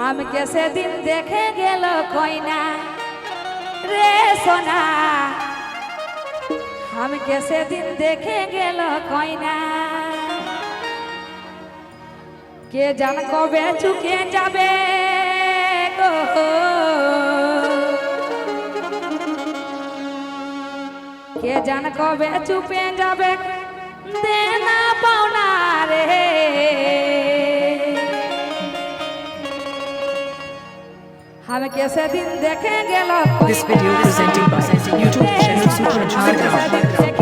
আমাকে সেদিন দেখে গেল কইনা রে সোনা আমাকে সেদিন দেখে গেল কইনা কে জান কবে চুকে যাবে গো? কে জান কবে চুপে যাবে? দেনা This video presented by YouTube channel Super Jharkhand.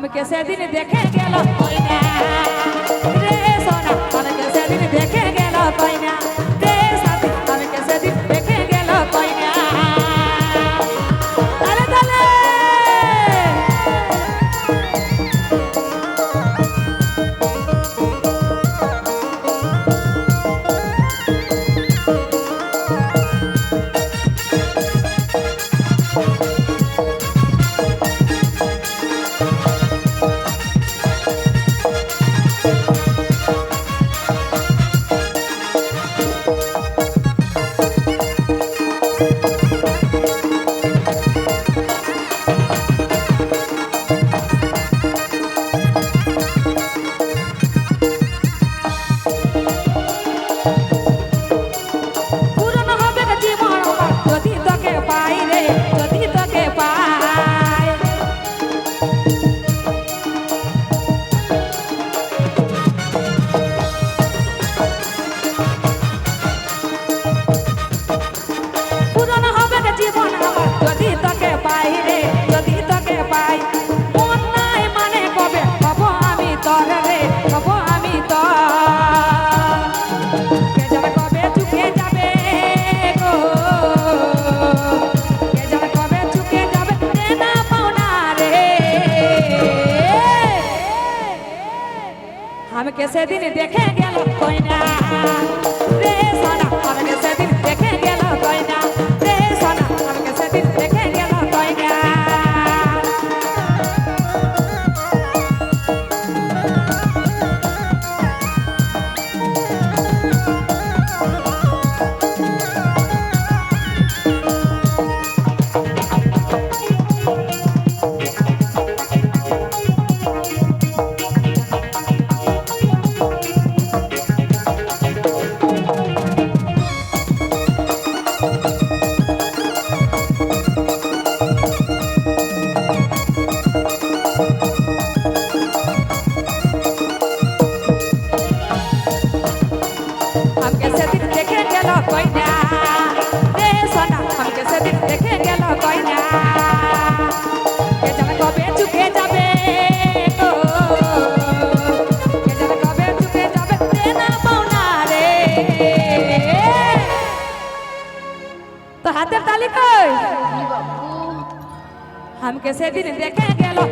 আমাকে সেদিন দেখে গেল না Música আমাকে সেদিন দেখে গেল কইনা রে সোনা আমাকে সেদিন দেখে গেল কইনা রে সোনা আমাকে সেদিন দেখে que se vienen de aquel que los